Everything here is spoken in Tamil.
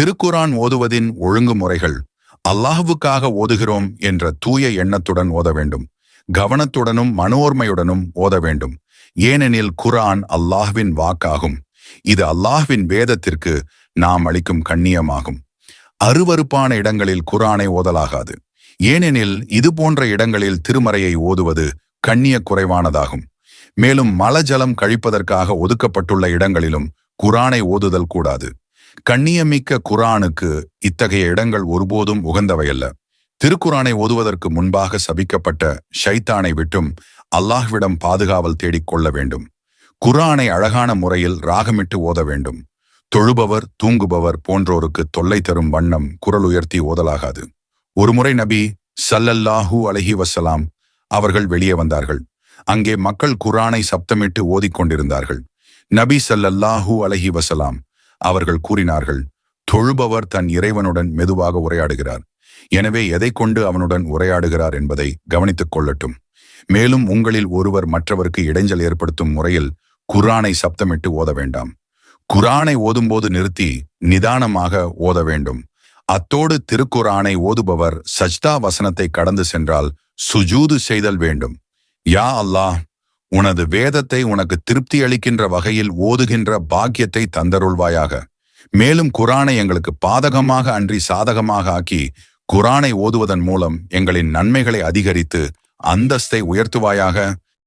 திருக்குரான் ஓதுவதின் ஒழுங்குமுறைகள். அல்லாஹுவுக்காக ஓதுகிறோம் என்ற தூய எண்ணத்துடன் ஓத வேண்டும். கவனத்துடனும் மனோர்மையுடனும் ஓத வேண்டும். ஏனெனில் குரான் அல்லாஹ்வின் வாக்காகும். இது அல்லாஹ்வின் வேதத்திற்கு நாம் அளிக்கும் கண்ணியமாகும். அருவருப்பான இடங்களில் குரானை ஓதலாகாது. ஏனெனில் இது போன்ற இடங்களில் திருமறையை ஓதுவது கண்ணிய குறைவானதாகும் மேலும் மலஜலம் கழிப்பதற்காக ஒதுக்கப்பட்டுள்ள இடங்களிலும் குரானை ஓதுதல் கூடாது. கண்ணியமிக்க குரானுக்கு இத்தகைய இடங்கள் ஒருபோதும் உகந்தவையல்ல. திருக்குரானை ஓதுவதற்கு முன்பாக சபிக்கப்பட்ட ஷைத்தானை விட்டும் அல்லாஹ்விடம் பாதுகாவல் தேடிக் கொள்ள வேண்டும். குரானை அழகான முறையில் ராகமிட்டு ஓத வேண்டும். தொழுபவர் தூங்குபவர் போன்றோருக்கு தொல்லை தரும் வண்ணம் குரல் உயர்த்தி ஓதலாகாது. ஒருமுறை நபி சல்லல்லாஹூ அலஹி வசலாம் அவர்கள் வெளியே வந்தார்கள். அங்கே மக்கள் குரானை சப்தமிட்டு ஓதிக்கொண்டிருந்தார்கள் நபி சல்லல்லாஹூ அலஹி வசலாம் அவர்கள் கூறினார்கள் தொழுபவர் தன் இறைவனுடன் மெதுவாக உரையாடுகிறார். எனவே எதை கொண்டு அவனுடன் உரையாடுகிறார் என்பதை கவனித்துக் கொள்ளட்டும். மேலும் உங்களில் ஒருவர் மற்றவருக்கு இடைஞ்சல் ஏற்படுத்தும் முறையில் குரானை சப்தமிட்டு ஓத வேண்டாம். குரானை ஓதும்போது நிறுத்தி நிதானமாக ஓத வேண்டும். அத்தோடு திருக்குரானை ஓதுபவர் சஜ்தா வசனத்தை கடந்து சென்றால் சுஜூது செய்தல் வேண்டும். யா அல்லாஹ் உனது வேதத்தை உனக்கு திருப்தி அளிக்கின்ற வகையில் ஓதுகின்ற பாக்கியத்தை தந்தருள்வாயாக. மேலும் குரானை எங்களுக்கு பாதகமாக அன்றி சாதகமாக ஆக்கி குரானை ஓதுவதன் மூலம் எங்களின் நன்மைகளை அதிகரித்து அந்தஸ்தை உயர்த்துவாயாக.